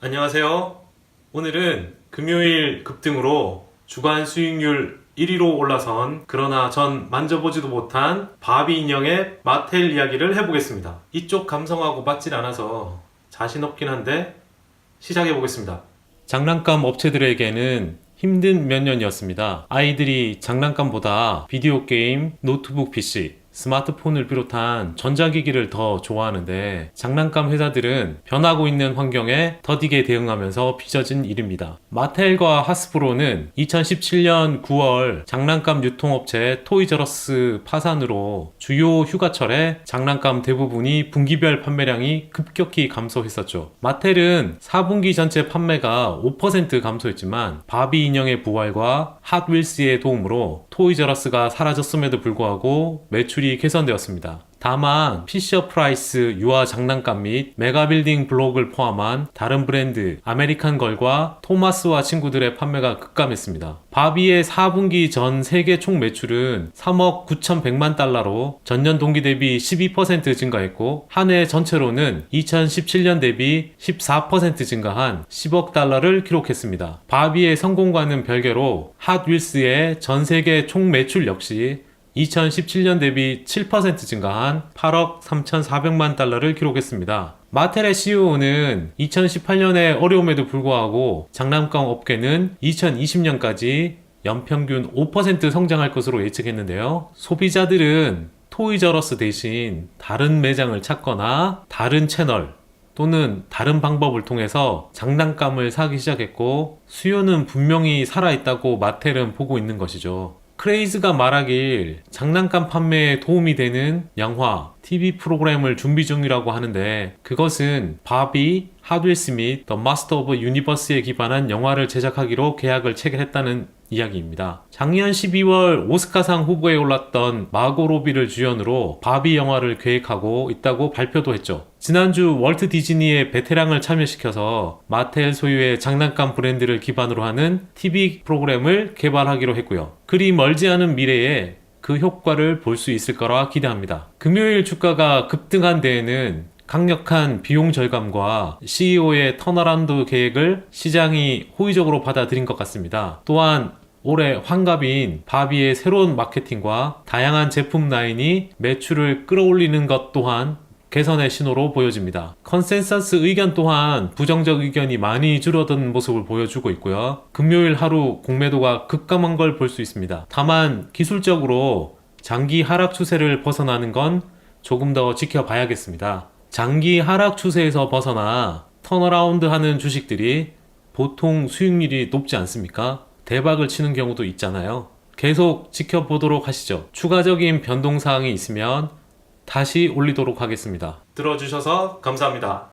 안녕하세요. 오늘은 금요일 급등으로 주간 수익률 1위로 올라선 그러나 전 만져보지도 못한 바비 인형의 마텔 이야기를 해보겠습니다. 이쪽 감성하고 맞질 않아서 자신 없긴 한데 시작해 보겠습니다. 장난감 업체들에게는 힘든 몇 년이었습니다. 아이들이 장난감보다 비디오 게임, 노트북 PC, 스마트폰을 비롯한 전자기기를 더 좋아하는데 장난감 회사들은 변하고 있는 환경에 더디게 대응하면서 빚어진 일입니다. 마텔과 하스브로는 2017년 9월 장난감 유통업체 토이저러스 파산으로 주요 휴가철에 장난감 대부분이 분기별 판매량이 급격히 감소했었죠. 마텔은 4분기 전체 판매가 5% 감소했지만 바비 인형의 부활과 핫 윌스의 도움으로 토이저러스가 사라졌음에도 불구하고 매출이 개선되었습니다. 다만 피셔 프라이스 유아 장난감 및 메가빌딩 블록을 포함한 다른 브랜드 아메리칸 걸과 토마스와 친구들의 판매가 급감했습니다. 바비의 4분기 전 세계 총 매출은 3억 9,100만 달러로 전년 동기 대비 12% 증가했고 한 해 전체로는 2017년 대비 14% 증가한 10억 달러를 기록했습니다. 바비의 성공과는 별개로 핫 윌스의 전 세계 총 매출 역시 2017년 대비 7% 증가한 8억 3,400만 달러를 기록했습니다. 마텔의 CEO는 2018년의 어려움에도 불구하고 장난감 업계는 2020년까지 연평균 5% 성장할 것으로 예측했는데요. 소비자들은 토이저러스 대신 다른 매장을 찾거나 다른 채널 또는 다른 방법을 통해서 장난감을 사기 시작했고 수요는 분명히 살아있다고 마텔은 보고 있는 것이죠. 크레이즈가 말하길 장난감 판매에 도움이 되는 영화, TV 프로그램을 준비 중이라고 하는데 그것은 바비, 핫윌스 및 더 마스터 오브 유니버스에 기반한 영화를 제작하기로 계약을 체결했다는 이야기입니다. 작년 12월 오스카상 후보에 올랐던 마고 로비를 주연으로 바비 영화를 계획하고 있다고 발표도 했죠. 지난주 월트 디즈니의 베테랑을 참여시켜서 마텔 소유의 장난감 브랜드를 기반으로 하는 TV 프로그램을 개발하기로 했고요. 그리 멀지 않은 미래에 그 효과를 볼 수 있을 거라 기대합니다. 금요일 주가가 급등한 데에는 강력한 비용 절감과 CEO의 턴어라운드 계획을 시장이 호의적으로 받아들인 것 같습니다. 또한 올해 환갑인 바비의 새로운 마케팅과 다양한 제품 라인이 매출을 끌어올리는 것 또한 개선의 신호로 보여집니다. 컨센서스 의견 또한 부정적 의견이 많이 줄어든 모습을 보여주고 있고요. 금요일 하루 공매도가 급감한 걸 볼 수 있습니다. 다만 기술적으로 장기 하락 추세를 벗어나는 건 조금 더 지켜봐야겠습니다. 장기 하락 추세에서 벗어나 턴어라운드 하는 주식들이 보통 수익률이 높지 않습니까? 대박을 치는 경우도 있잖아요. 계속 지켜보도록 하시죠. 추가적인 변동사항이 있으면 다시 올리도록 하겠습니다. 들어주셔서 감사합니다.